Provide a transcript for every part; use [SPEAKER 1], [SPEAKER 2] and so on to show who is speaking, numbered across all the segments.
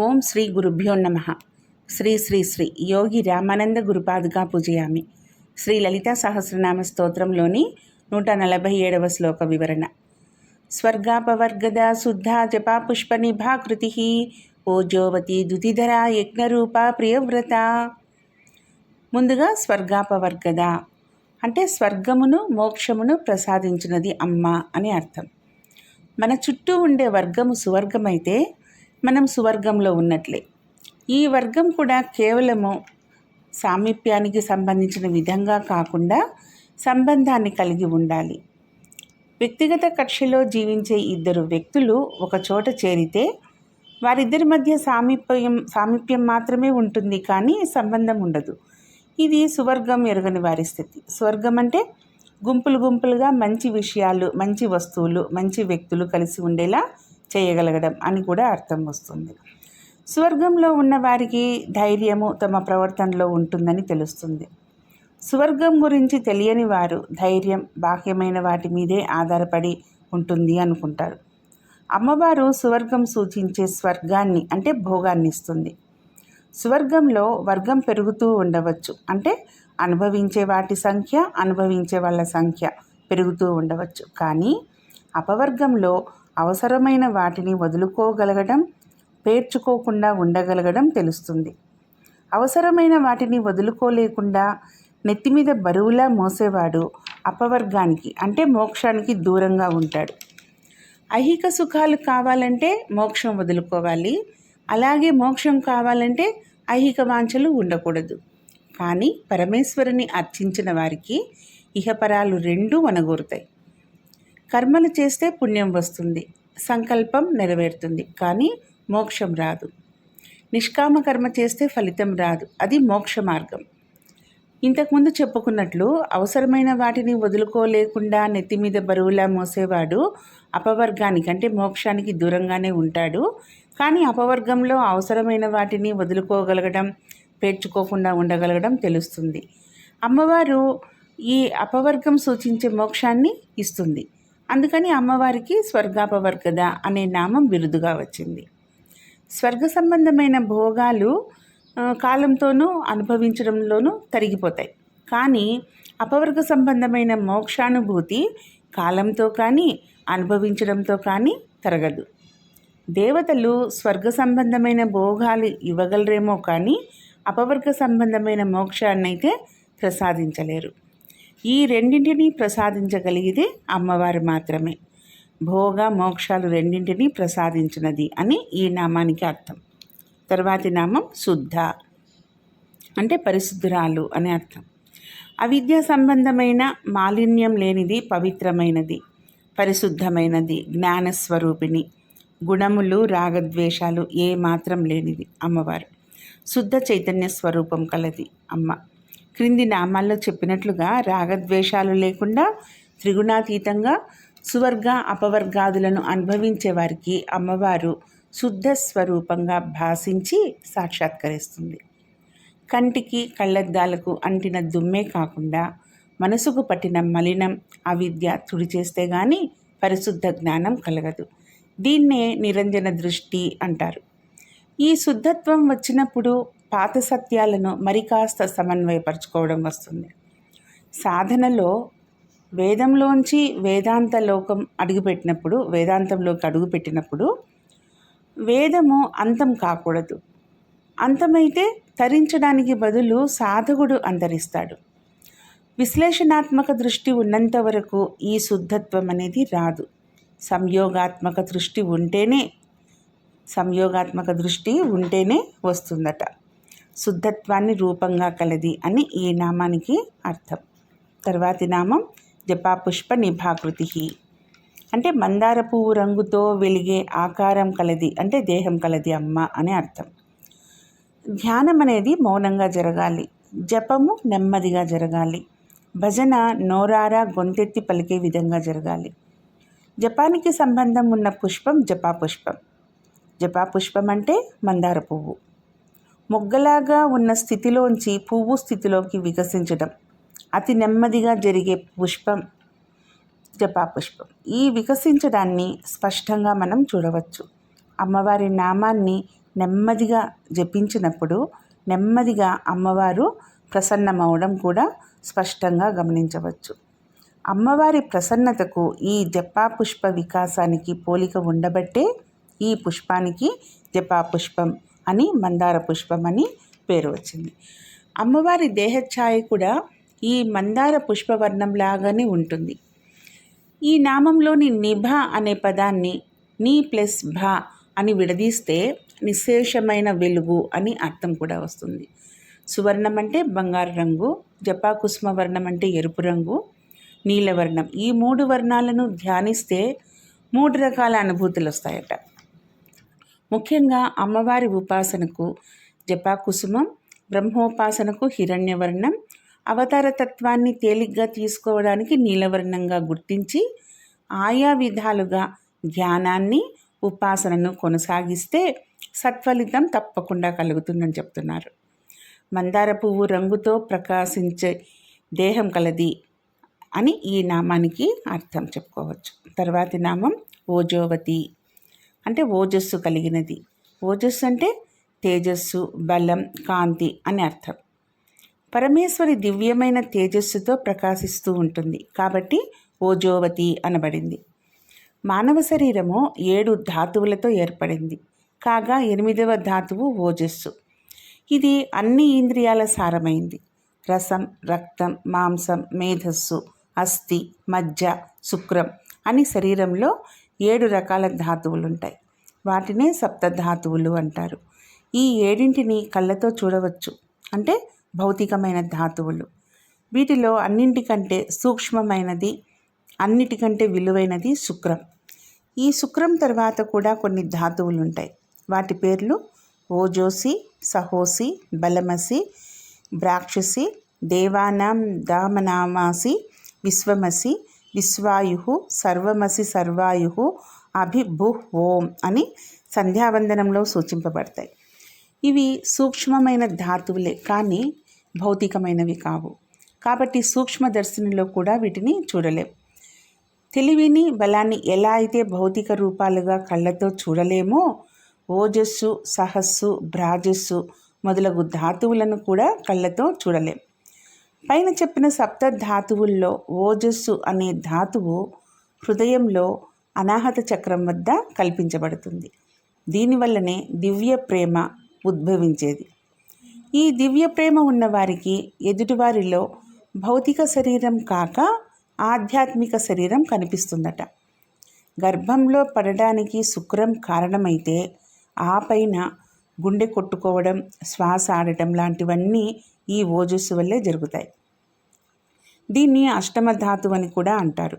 [SPEAKER 1] ఓం శ్రీ గురుభ్యో నమ. శ్రీ శ్రీ శ్రీ యోగి రామానంద గురుపాదుగా పూజయామి. శ్రీ లలితా సహస్రనామ స్తోత్రంలోని నూట నలభై ఏడవ శ్లోక వివరణ. స్వర్గాపవర్గద శుద్ధ జపా పుష్పనిభాకృతి ఓజోవతి దుతిధర యజ్ఞరూప ప్రియవ్రత. ముందుగా స్వర్గాపవర్గద. అంటే స్వర్గమును మోక్షమును ప్రసాదించినది అమ్మ అని అర్థం. మన చుట్టూ ఉండే వర్గము సువర్గమైతే మనం సువర్గంలో ఉన్నట్లే. ఈ వర్గం కూడా కేవలము సామీప్యానికి సంబంధించిన విధంగా కాకుండా సంబంధాన్ని కలిగి ఉండాలి. వ్యక్తిగత కక్షలో జీవించే ఇద్దరు వ్యక్తులు ఒక చోట చేరితే వారిద్దరి మధ్య సామీప్యం సామీప్యం మాత్రమే ఉంటుంది కానీ సంబంధం ఉండదు. ఇది సువర్గం ఎరగని వారి స్థితి. స్వర్గం అంటే గుంపులు గుంపులుగా మంచి విషయాలు మంచి వస్తువులు మంచి వ్యక్తులు కలిసి ఉండేలా చేయగలగడం అని కూడా అర్థం వస్తుంది. స్వర్గంలో ఉన్న వారికి ధైర్యము తమ ప్రవర్తనలో ఉంటుందని తెలుస్తుంది. స్వర్గం గురించి తెలియని వారు ధైర్యం బాహ్యమైన వాటి మీదే ఆధారపడి ఉంటుంది అనుకుంటారు. అమ్మవారు స్వర్గం సూచించే స్వర్గాన్ని అంటే భోగాన్ని ఇస్తుంది. స్వర్గంలో వర్గం పెరుగుతూ ఉండవచ్చు. అంటే అనుభవించే వాటి సంఖ్య అనుభవించే వాళ్ళ సంఖ్య పెరుగుతూ ఉండవచ్చు. కానీ అపవర్గంలో అవసరమైన వాటిని వదులుకోగలగడం పేర్చుకోకుండా ఉండగలగడం తెలుస్తుంది. అవసరమైన వాటిని వదులుకోలేకుండా నెత్తి మీద బరువులా మోసేవాడు అపవర్గానికి అంటే మోక్షానికి దూరంగా ఉంటాడు. ఐహిక సుఖాలు కావాలంటే మోక్షం వదులుకోవాలి. అలాగే మోక్షం కావాలంటే ఐహిక వాంఛలు ఉండకూడదు. కానీ పరమేశ్వరుని అర్చించిన వారికి ఇహపరాలు రెండూ వనగూరుతాయి. కర్మలు చేస్తే పుణ్యం వస్తుంది. సంకల్పం నెరవేరుతుంది. కానీ మోక్షం రాదు. నిష్కామ కర్మ చేస్తే ఫలితం రాదు. అది మోక్ష మార్గం. ఇంతకుముందు చెప్పుకున్నట్లు అవసరమైన వాటిని వదులుకోలేకుండా నెత్తి మీద బరువులా మోసేవాడు అపవర్గానికి అంటే మోక్షానికి దూరంగానే ఉంటాడు. కానీ అపవర్గంలో అవసరమైన వాటిని వదులుకోగలగడం పేర్చుకోకుండా ఉండగలగడం తెలుస్తుంది. అమ్మవారు ఈ అపవర్గం సూచించే మోక్షాన్ని ఇస్తుంది. అందుకని అమ్మవారికి స్వర్గాపవర్గద అనే నామం బిరుదుగా వచ్చింది. స్వర్గ సంబంధమైన భోగాలు కాలంతోనూ అనుభవించడంలోనూ తరిగిపోతాయి. కానీ అపవర్గ సంబంధమైన మోక్షానుభూతి కాలంతో కానీ అనుభవించడంతో కానీ తరగదు. దేవతలు స్వర్గ సంబంధమైన భోగాలు ఇవ్వగలరేమో కానీ అపవర్గ సంబంధమైన మోక్షాన్నైతే ప్రసాదించలేరు. ఈ రెండింటినీ ప్రసాదించగలిగితే అమ్మవారు మాత్రమే. భోగ మోక్షాలు రెండింటినీ ప్రసాదించినది అని ఈ నామానికి అర్థం. తర్వాతి నామం శుద్ధ. అంటే పరిశుద్ధురాలు అని అర్థం. అవిద్య సంబంధమైన మాలిన్యం లేనిది పవిత్రమైనది పరిశుద్ధమైనది జ్ఞానస్వరూపిణి. గుణములు రాగద్వేషాలు ఏ మాత్రం లేనిది అమ్మవారు. శుద్ధ చైతన్య స్వరూపం కలది అమ్మ. క్రింది నామాల్లో చెప్పినట్లుగా రాగద్వేషాలు లేకుండా త్రిగుణాతీతంగా సువర్గ అపవర్గాదులను అనుభవించే వారికి అమ్మవారు శుద్ధ స్వరూపంగా భాషించి సాక్షాత్కరిస్తుంది. కంటికి కళ్ళద్దాలకు అంటిన దుమ్మే కాకుండా మనసుకు పట్టిన మలినం అవిద్య తుడిచేస్తే గాని పరిశుద్ధ జ్ఞానం కలగదు. దీన్నే నిరంజన దృష్టి అంటారు. ఈ శుద్ధత్వం వచ్చినప్పుడు పాత సత్యాలను మరి కాస్త సమన్వయపరచుకోవడం వస్తుంది. సాధనలో వేదంలోంచి వేదాంత లోకం అడుగుపెట్టినప్పుడు వేదాంతంలోకి అడుగుపెట్టినప్పుడు వేదము అంతం కాకూడదు. అంతమైతే తరించడానికి బదులు సాధకుడు అంతరిస్తాడు. విశ్లేషణాత్మక దృష్టి ఉన్నంత వరకు ఈ శుద్ధత్వం అనేది రాదు. సంయోగాత్మక దృష్టి ఉంటేనే సంయోగాత్మక దృష్టి ఉంటేనే వస్తుందట. శుద్ధత్వాన్ని రూపంగా కలది అని ఈ నామానికి అర్థం. తర్వాతి నామం జపాపుష్ప నిభాకృతి. అంటే మందార పువ్వు రంగుతో వెలిగే ఆకారం కలది అంటే దేహం కలది అమ్మ అని అర్థం. ధ్యానం అనేది మౌనంగా జరగాలి జపము నెమ్మదిగా జరగాలి భజన నోరారా గొంతెత్తి పలికే విధంగా జరగాలి. జపానికి సంబంధం ఉన్న పుష్పం జపా పుష్పం జపా పుష్పం అంటే మందార పువ్వు. మొగ్గలాగా ఉన్న స్థితిలోంచి పువ్వు స్థితిలోకి వికసించడం అతి నెమ్మదిగా జరిగే పుష్పం జపా పుష్పం ఈ వికసించడాన్ని స్పష్టంగా మనం చూడవచ్చు. అమ్మవారి నామాన్ని నెమ్మదిగా జపించినప్పుడు నెమ్మదిగా అమ్మవారు ప్రసన్నమవడం కూడా స్పష్టంగా గమనించవచ్చు. అమ్మవారి ప్రసన్నతకు ఈ జపా పుష్ప వికాసానికి పోలిక ఉండబట్టే ఈ పుష్పానికి జపా పుష్పం అని మందార పుష్పం అని పేరు వచ్చింది. అమ్మవారి దేహఛాయ కూడా ఈ మందార పుష్పవర్ణం లాగానే ఉంటుంది. ఈ నామంలోని నిభ అనే పదాన్ని నీ ప్లస్ భా అని విడదీస్తే నిశేషమైన వెలుగు అని అర్థం కూడా వస్తుంది. సువర్ణం అంటే బంగారు రంగు జపాకుస్మ వర్ణం అంటే ఎరుపు రంగు నీలవర్ణం ఈ మూడు వర్ణాలను ధ్యానిస్తే మూడు రకాల అనుభూతులు వస్తాయట. ముఖ్యంగా అమ్మవారి ఉపాసనకు జపాకుసుమం బ్రహ్మోపాసనకు హిరణ్యవర్ణం అవతార తత్వాన్ని తేలిగ్గా తీసుకోవడానికి నీలవర్ణంగా గుర్తించి ఆయా విధాలుగా ధ్యానాన్ని ఉపాసనను కొనసాగిస్తే సత్ఫలితం తప్పకుండా కలుగుతుందని చెప్తున్నారు. మందార పువ్వు రంగుతో ప్రకాశించే దేహం కలది అని ఈ నామానికి అర్థం చెప్పుకోవచ్చు. తర్వాతి నామం ఓజోవతి. అంటే ఓజస్సు కలిగినది. ఓజస్సు అంటే తేజస్సు బలం కాంతి అని అర్థం. పరమేశ్వరి దివ్యమైన తేజస్సుతో ప్రకాశిస్తూ ఉంటుంది. కాబట్టి ఓజోవతి అనబడింది. మానవ శరీరము ఏడు ధాతువులతో ఏర్పడింది. కాగా ఎనిమిదవ ధాతువు ఓజస్సు. ఇది అన్ని ఇంద్రియాల సారమైంది. రసం రక్తం మాంసం మేధస్సు అస్థి మజ్జ శుక్రం అని శరీరంలో ఏడు రకాల ధాతువులు ఉంటాయి వాటినే సప్తధాతువులు అంటారు. ఈ ఏడింటిని కళ్ళతో చూడవచ్చు. అంటే భౌతికమైన ధాతువులు. వీటిలో అన్నింటికంటే సూక్ష్మమైనది అన్నిటికంటే విలువైనది శుక్రం. ఈ శుక్రం తర్వాత కూడా కొన్ని ధాతువులు ఉంటాయి వాటి పేర్లు ఓజోసి సహోసి బలమసి బ్రాక్షసి దేవానాం దామనామాసి విశ్వమసి విశ్వాయు సర్వమసి సర్వాయు అభిభుహ్ ఓం అని సంధ్యావందనంలో సూచింపబడతాయి. ఇవి సూక్ష్మమైన ధాతువులే కానీ భౌతికమైనవి కావు. కాబట్టి సూక్ష్మదర్శినిలో కూడా వీటిని చూడలేం. తెలివిని బలాన్ని ఎలా అయితే భౌతిక రూపాలుగా కళ్ళతో చూడలేమో ఓజస్సు సహస్సు భ్రాజస్సు మొదలగు ధాతువులను కూడా కళ్ళతో చూడలేం. పైన చెప్పిన సప్త ధాతువుల్లో ఓజస్సు అనే ధాతువు హృదయంలో అనాహత చక్రం వద్ద కల్పించబడుతుంది. దీనివల్లనే దివ్య ప్రేమ ఉద్భవించేది. ఈ దివ్య ప్రేమ ఉన్నవారికి ఎదుటివారిలో భౌతిక శరీరం కాక ఆధ్యాత్మిక శరీరం కనిపిస్తుందట. గర్భంలో పడడానికి శుక్రం కారణమైతే ఆ పైన గుండె కొట్టుకోవడం శ్వాస ఆడటం లాంటివన్నీ ఈ ఓజస్సు వల్లే జరుగుతాయి. దీన్ని అష్టమ ధాతువు అని కూడా అంటారు.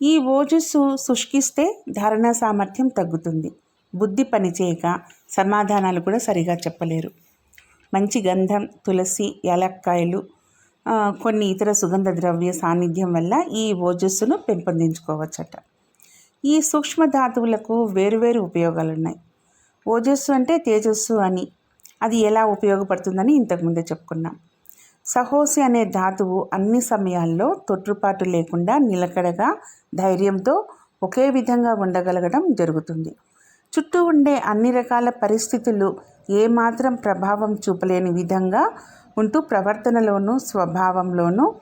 [SPEAKER 1] ఈ ఓజస్సు శుష్కిస్తే ధారణ సామర్థ్యం తగ్గుతుంది. బుద్ధి పనిచేయక సమాధానాలు కూడా సరిగా చెప్పలేరు. మంచి గంధం తులసి యాలక్కాయలు కొన్ని ఇతర సుగంధ ద్రవ్య సాన్నిధ్యం వల్ల ఈ ఓజస్సును పెంపొందించుకోవచ్చట. ఈ సూక్ష్మ ధాతువులకు వేరువేరు ఉపయోగాలు ఉన్నాయి ఓజస్సు అంటే తేజస్సు అని అది ఎలా ఉపయోగపడుతుందని ఇంతకుముందే చెప్పుకున్నాం. సహోసి అనే ధాతువు అన్ని సమయాల్లో తొట్టుపాటు లేకుండా నిలకడగా ధైర్యంతో ఒకే విధంగా ఉండగలగడం జరుగుతుంది. చుట్టూ ఉండే అన్ని రకాల పరిస్థితులు ఏమాత్రం ప్రభావం చూపలేని విధంగా ఉంటూ ప్రవర్తనలోనూ స్వభావంలోనూ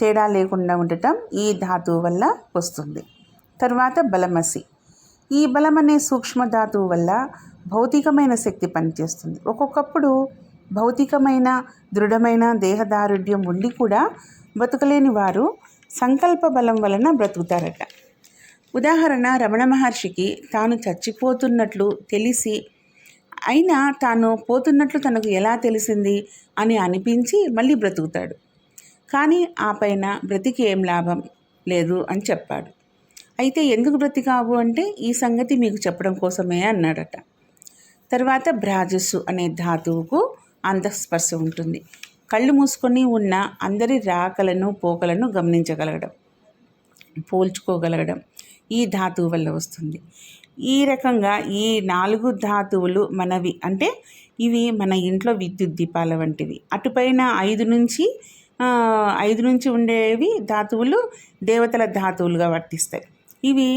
[SPEAKER 1] తేడా లేకుండా ఉండటం ఈ ధాతువు వల్ల వస్తుంది. తర్వాత బలమసి. ఈ బలం అనే సూక్ష్మ ధాతువు వల్ల భౌతికమైన శక్తి పనిచేస్తుంది. ఒక్కొక్కప్పుడు భౌతికమైన దృఢమైన దేహదారుఢ్యం ఉండి కూడా బ్రతకలేని వారు సంకల్ప బలం వలన బ్రతుకుతారట. ఉదాహరణ రమణ మహర్షికి తాను చచ్చిపోతున్నట్లు తెలిసి అయినా తాను పోతున్నట్లు తనకు ఎలా తెలిసింది అని అనిపించి మళ్ళీ బ్రతుకుతాడు. కానీ ఆ పైన బ్రతికి ఏం లాభం లేదు అని చెప్పాడు. అయితే ఎందుకు బ్రతికావు అంటే ఈ సంగతి మీకు చెప్పడం కోసమే అన్నాడట. తర్వాత భ్రాజస్సు అనే ధాతువుకు అంతఃస్పర్శ ఉంటుంది. కళ్ళు మూసుకొని ఉన్న అందరి రాకలను పోకలను గమనించగలగడం పోల్చుకోగలగడం ఈ ధాతువు వల్ల వస్తుంది. ఈ రకంగా ఈ నాలుగు ధాతువులు మనవి అంటే ఇవి మన ఇంట్లో విద్యుత్ దీపాల వంటివి. అటుపైన ఐదు నుంచి ఐదు నుంచి ఉండేవి ధాతువులు దేవతల ధాతువులుగా వర్తిస్తాయి. ఇవి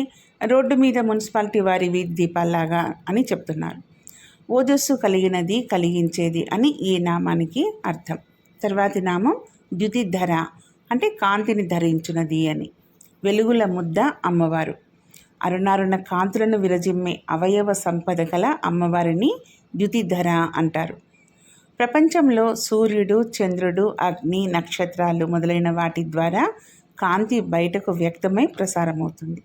[SPEAKER 1] రోడ్డు మీద మున్సిపాలిటీ వారి వీధి దీపాల్లాగా అని చెప్తున్నారు. ఓజస్సు కలిగినది కలిగించేది అని ఈ నామానికి అర్థం. తర్వాతి నామం ద్యుతిధర అంటే కాంతిని ధరించున్నది అని. వెలుగుల ముద్ద అమ్మవారు. అరుణారుణ కాంతులను విరజిమ్మే అవయవ సంపద గల అమ్మవారిని ద్యుతిధర అంటారు. ప్రపంచంలో సూర్యుడు చంద్రుడు అగ్ని నక్షత్రాలు మొదలైన వాటి ద్వారా కాంతి బయటకు వ్యక్తమై ప్రసారమవుతుంది.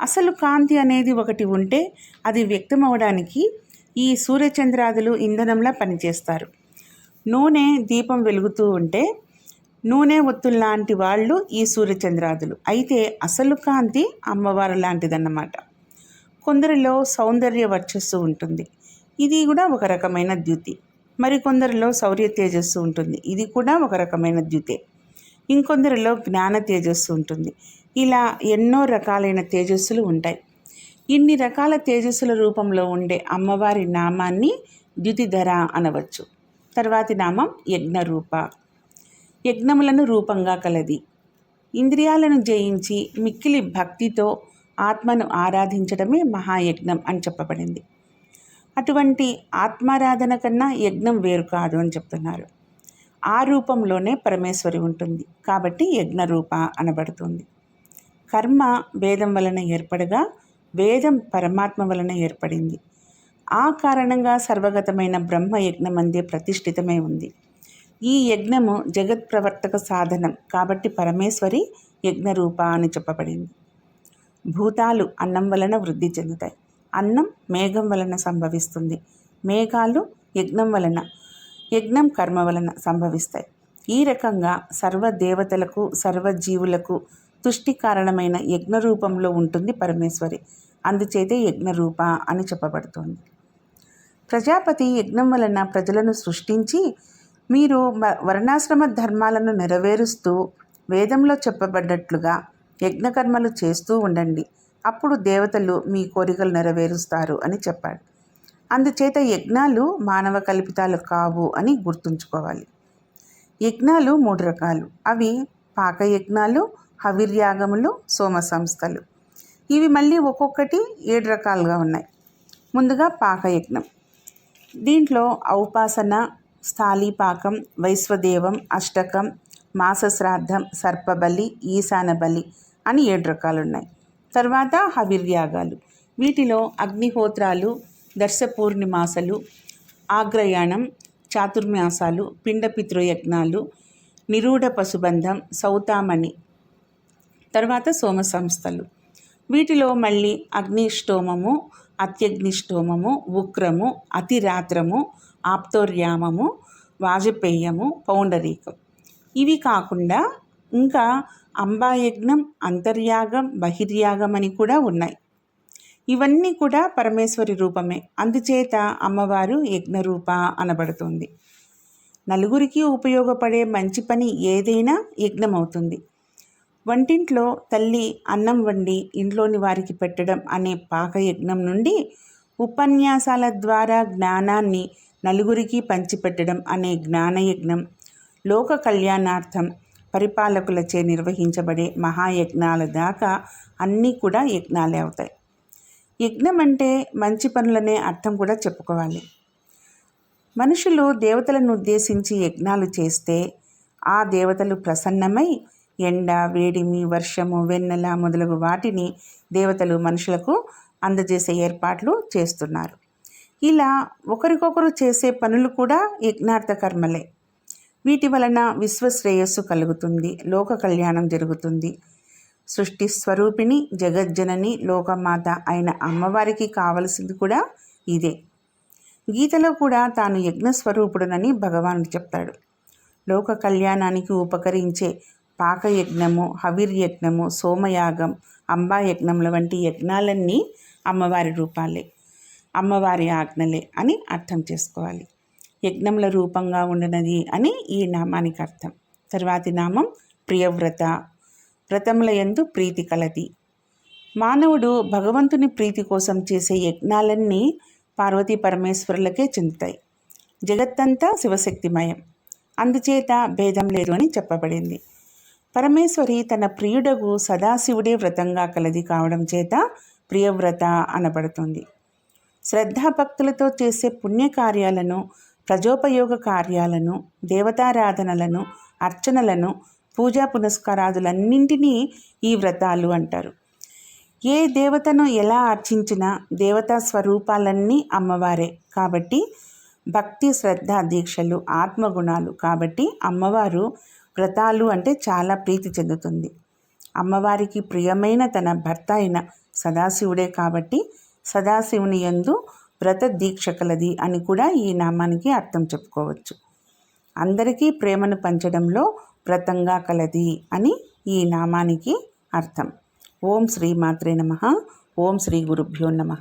[SPEAKER 1] అసలు కాంతి అనేది ఒకటి ఉంటే అది వ్యక్తమవడానికి ఈ సూర్యచంద్రాదులు ఇంధనంలా పనిచేస్తారు. నూనె దీపం వెలుగుతూ ఉంటే నూనె ఒత్తుల్లాంటి వాళ్ళు ఈ సూర్యచంద్రాదులు. అయితే అసలు కాంతి అమ్మవారు లాంటిదన్నమాట. కొందరిలో సౌందర్య వర్చస్సు ఉంటుంది. ఇది కూడా ఒక రకమైన ద్యుతి. మరికొందరిలో శౌర్య తేజస్సు ఉంటుంది. ఇది కూడా ఒక రకమైన ద్యుతే. ఇంకొందరిలో జ్ఞాన తేజస్సు ఉంటుంది. ఇలా ఎన్నో రకాలైన తేజస్సులు ఉంటాయి. ఇన్ని రకాల తేజస్సుల రూపంలో ఉండే అమ్మవారి నామాన్ని ద్యుతిధర అనవచ్చు. తర్వాతి నామం యజ్ఞరూప. యజ్ఞములను రూపంగా కలది. ఇంద్రియాలను జయించి మిక్కిలి భక్తితో ఆత్మను ఆరాధించడమే మహాయజ్ఞం అని చెప్పబడింది. అటువంటి ఆత్మారాధన కన్నా యజ్ఞం వేరు కాదు అని చెప్తున్నారు. ఆ రూపంలోనే పరమేశ్వరి ఉంటుంది. కాబట్టి యజ్ఞరూప అనబడుతుంది. కర్మ వేదం వలన ఏర్పడగా వేదం పరమాత్మ వలన ఏర్పడింది. ఆ కారణంగా సర్వగతమైన బ్రహ్మ యజ్ఞమందే ప్రతిష్ఠితమై ఉంది. ఈ యజ్ఞము జగత్ ప్రవర్తక సాధనం కాబట్టి పరమేశ్వరి యజ్ఞరూప అని చెప్పబడింది. భూతాలు అన్నం వలన వృద్ధి చెందుతాయి. అన్నం మేఘం వలన సంభవిస్తుంది. మేఘాలు యజ్ఞం వలన యజ్ఞం కర్మ వలన సంభవిస్తాయి. ఈ రకంగా సర్వ దేవతలకు సర్వజీవులకు తుష్టి కారణమైన యజ్ఞ రూపంలో ఉంటుంది పరమేశ్వరి. అందుచేతే యజ్ఞరూప అని చెప్పబడుతుంది. ప్రజాపతి యజ్ఞం వలన ప్రజలను సృష్టించి మీరు వర్ణాశ్రమ ధర్మాలను నెరవేరుస్తూ వేదంలో చెప్పబడ్డట్లుగా యజ్ఞకర్మలు చేస్తూ ఉండండి. అప్పుడు దేవతలు మీ కోరికలు నెరవేరుస్తారు అని చెప్పాడు. అందుచేత యజ్ఞాలు మానవ కల్పితాలు కావు అని గుర్తుంచుకోవాలి. యజ్ఞాలు మూడు రకాలు. అవి పాకయజ్ఞాలు హవిర్యాగములు సోమ సంస్థలు ఇవి మళ్ళీ ఒక్కొక్కటి ఏడు రకాలుగా ఉన్నాయి. ముందుగా పాకయజ్ఞం. దీంట్లో ఔపాసన స్థాళీపాకం వైశ్వదేవం అష్టకం మాసశ్రాద్ధం సర్పబలి ఈశాన బలి అని ఏడు రకాలు ఉన్నాయి తర్వాత హవిర్యాగాలు. వీటిలో అగ్నిహోత్రాలు దర్శపూర్ణిమాసలు ఆగ్రయాణం చాతుర్మాసాలు పిండపితృయజ్ఞాలు నిరూఢ పశుబంధం సౌతామణి తర్వాత సోమ సంస్థలు వీటిలో మళ్ళీ అగ్నిష్టోమము అత్యగ్నిష్టోమము ఉక్రము అతిరాత్రము ఆప్తోర్యామము వాజపేయము పౌండరీకం. ఇవి కాకుండా ఇంకా అంబాయజ్ఞం అంతర్యాగం బహిర్యాగం అని కూడా ఉన్నాయి. ఇవన్నీ కూడా పరమేశ్వరి రూపమే. అందుచేత అమ్మవారు యజ్ఞరూప అనబడుతుంది. నలుగురికి ఉపయోగపడే మంచి పని ఏదైనా యజ్ఞమవుతుంది. వంటింట్లో తల్లి అన్నం వండి ఇంట్లోని వారికి పెట్టడం అనే పాకయజ్ఞం నుండి ఉపన్యాసాల ద్వారా జ్ఞానాన్ని నలుగురికి పంచిపెట్టడం అనే జ్ఞానయజ్ఞం లోక కళ్యాణార్థం పరిపాలకులచే నిర్వహించబడే మహాయజ్ఞాల దాకా అన్నీ కూడా యజ్ఞాలే అవుతాయి. యజ్ఞం అంటే మంచి పనులనే అర్థం కూడా చెప్పుకోవాలి. మనుషులు దేవతలను ఉద్దేశించి యజ్ఞాలు చేస్తే ఆ దేవతలు ప్రసన్నమై ఎండ వేడిమి వర్షము వెన్నెల మొదలగు వాటిని దేవతలు మనుషులకు అందజేసే ఏర్పాట్లు చేస్తున్నారు. ఇలా ఒకరికొకరు చేసే పనులు కూడా యజ్ఞార్థ కర్మలే. వీటి వలన విశ్వశ్రేయస్సు కలుగుతుంది లోక కళ్యాణం జరుగుతుంది. సృష్టి స్వరూపిణి జగజ్జనని లోకమాత అయిన అమ్మవారికి కావలసింది కూడా ఇదే. గీతలో కూడా తాను యజ్ఞస్వరూపుడునని భగవానుడు చెప్తాడు. లోక కళ్యాణానికి ఉపకరించే పాకయజ్ఞము హవిర్యజ్ఞము సోమయాగం అంబాయజ్ఞముల వంటి యజ్ఞాలన్నీ అమ్మవారి రూపాలే. అమ్మవారి ఆజ్ఞలే అని అర్థం చేసుకోవాలి. యజ్ఞముల రూపంగా ఉండనది అని ఈ నామానికి అర్థం. తర్వాతి నామం ప్రియవ్రత. వ్రతముల ఎందు ప్రీతి కలది. మానవుడు భగవంతుని ప్రీతి కోసం చేసే యజ్ఞాలన్నీ పార్వతీ పరమేశ్వరులకే చెందుతాయి. జగత్తంతా శివశక్తిమయం. అందుచేత భేదం లేదు అని చెప్పబడింది. పరమేశ్వరి తన ప్రియుడగు సదాశివుడే వ్రతంగా కలది కావడం చేత ప్రియవ్రత అనబడుతుంది. శ్రద్ధాభక్తులతో చేసే పుణ్యకార్యాలను ప్రజోపయోగ కార్యాలను దేవతారాధనలను అర్చనలను పూజా పునస్కారాదులన్నింటినీ ఈ వ్రతాలు అంటారు. ఏ దేవతను ఎలా అర్చించినా దేవతా స్వరూపాలన్నీ అమ్మవారే. కాబట్టి భక్తి శ్రద్ధ దీక్షలు ఆత్మగుణాలు. కాబట్టి అమ్మవారు వ్రతాలు అంటే చాలా ప్రీతి చెందుతుంది. అమ్మవారికి ప్రియమైన తన భర్త అయిన సదాశివుడే కాబట్టి సదాశివుని యందు వ్రత దీక్ష కలది అని కూడా ఈ నామానికి అర్థం చెప్పుకోవచ్చు. అందరికీ ప్రేమను పంచడంలో వ్రతంగా కలది అని ఈ నామానికి అర్థం. ఓం శ్రీ మాత్రే నమ. ఓం శ్రీ గురుభ్యో నమ.